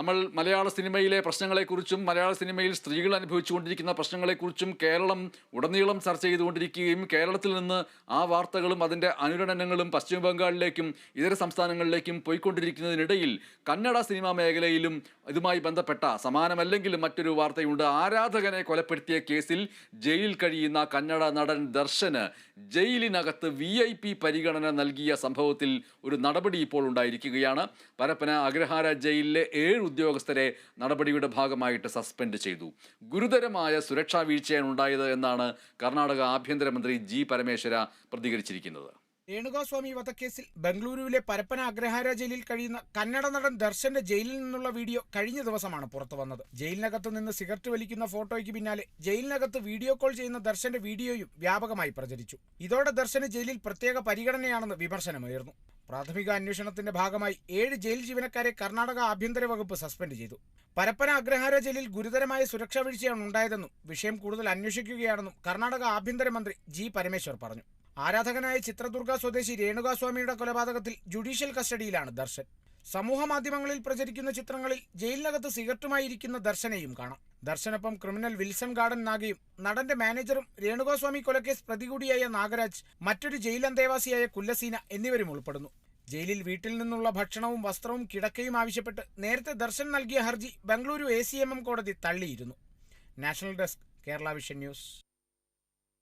നമ്മൾ മലയാള സിനിമയിലെ പ്രശ്നങ്ങളെക്കുറിച്ചും മലയാള സിനിമയിൽ സ്ത്രീകൾ അനുഭവിച്ചുകൊണ്ടിരിക്കുന്ന പ്രശ്നങ്ങളെക്കുറിച്ചും കേരളം ഉടനീളം ചർച്ച ചെയ്തുകൊണ്ടിരിക്കുകയും കേരളത്തിൽ നിന്ന് ആ വാർത്തകളും അതിന്റെ അനുരണനങ്ങളും പശ്ചിമ ബംഗാളിലേക്കും ഇതര സംസ്ഥാനങ്ങളിലേക്കും പോയിക്കൊണ്ടിരിക്കുന്നതിനിടയിൽ കന്നഡ സിനിമാ മേഖലയിലും ഇതുമായി ബന്ധപ്പെട്ട സമാനമല്ലെങ്കിലും മറ്റൊരു വാർത്തയുണ്ട്. ആരാധകനെ കൊലപ്പെടുത്തിയ കേസിൽ ജയിലിൽ കഴിയുന്ന കന്നഡ നടൻ ദർശന് ജയിലിനകത്ത് വി ഐ പി പരിഗണന നൽകിയ സംഭവത്തിൽ ഒരു നടപടി ഇപ്പോൾ ഉണ്ടായിരിക്കുകയാണ്. പരപ്പന അഗ്രഹാര ജയിലിലെ ഏഴ് ഉദ്യോഗസ്ഥരെ നടപടിയുടെ ഭാഗമായിട്ട് സസ്പെൻഡ് ചെയ്തു. ഗുരുതരമായ സുരക്ഷാ വീഴ്ചയാണ് ഉണ്ടായത് എന്നാണ് കർണാടക ആഭ്യന്തരമന്ത്രി ജി പരമേശ്വര പ്രതികരിച്ചിരിക്കുന്നത്. രേണുകാസ്വാമി വധക്കേസിൽ ബംഗളൂരുവിലെ പരപ്പന അഗ്രഹാര ജയിലിൽ കഴിയുന്ന കന്നഡ നടൻ ദർശന്റെ ജയിലിൽ നിന്നുള്ള വീഡിയോ കഴിഞ്ഞ ദിവസമാണ് പുറത്തു വന്നത്. ജയിലിനകത്ത് നിന്ന് സിഗരറ്റ് വലിക്കുന്ന ഫോട്ടോയ്ക്ക് പിന്നാലെ ജയിലിനകത്ത് വീഡിയോ കോൾ ചെയ്യുന്ന ദർശന്റെ വീഡിയോയും വ്യാപകമായി പ്രചരിച്ചു. ഇതോടെ ദർശന് ജയിലിൽ പ്രത്യേക പരിഗണനയാണെന്ന് വിമർശനമുയർന്നു. പ്രാഥമിക അന്വേഷണത്തിന്റെ ഭാഗമായി ഏഴ് ജയിൽ ജീവനക്കാരെ കർണാടക ആഭ്യന്തര വകുപ്പ് സസ്പെൻഡ് ചെയ്തു. പരപ്പന അഗ്രഹാര ജയിലിൽ ഗുരുതരമായ സുരക്ഷാ വീഴ്ചയാണ് ഉണ്ടായതെന്നും വിഷയം കൂടുതൽ അന്വേഷിക്കുകയാണെന്നും കർണാടക ആഭ്യന്തരമന്ത്രി ജി പരമേശ്വർ പറഞ്ഞു. ആരാധകനായ ചിത്രദുർഗ സ്വദേശി രേണുകാസ്വാമിയുടെ കൊലപാതകത്തിൽ ജുഡീഷ്യൽ കസ്റ്റഡിയിലാണ് ദർശൻ. സമൂഹ മാധ്യമങ്ങളിൽ പ്രചരിക്കുന്ന ചിത്രങ്ങളിൽ ജയിലിനകത്ത് സിഗരറ്റുമായി ഇരിക്കുന്ന ദർശനെയും കാണാം. ദർശനൊപ്പം ക്രിമിനൽ വിൽസൺ ഗാർഡൻ നാഗയും നടന്റെ മാനേജറും രേണുകാസ്വാമി കൊലക്കേസ് പ്രതികൂടിയായ നാഗരാജ് മറ്റൊരു ജയിൽ അന്തേവാസിയായ കുല്ലസീന എന്നിവരും ഉൾപ്പെടുന്നു. ജയിലിൽ വീട്ടിൽ നിന്നുള്ള ഭക്ഷണവും വസ്ത്രവും കിടക്കയും ആവശ്യപ്പെട്ട് നേരത്തെ ദർശൻ നൽകിയ ഹർജി ബംഗളൂരു എ കോടതി തള്ളിയിരുന്നു. National desk Kerala vision news.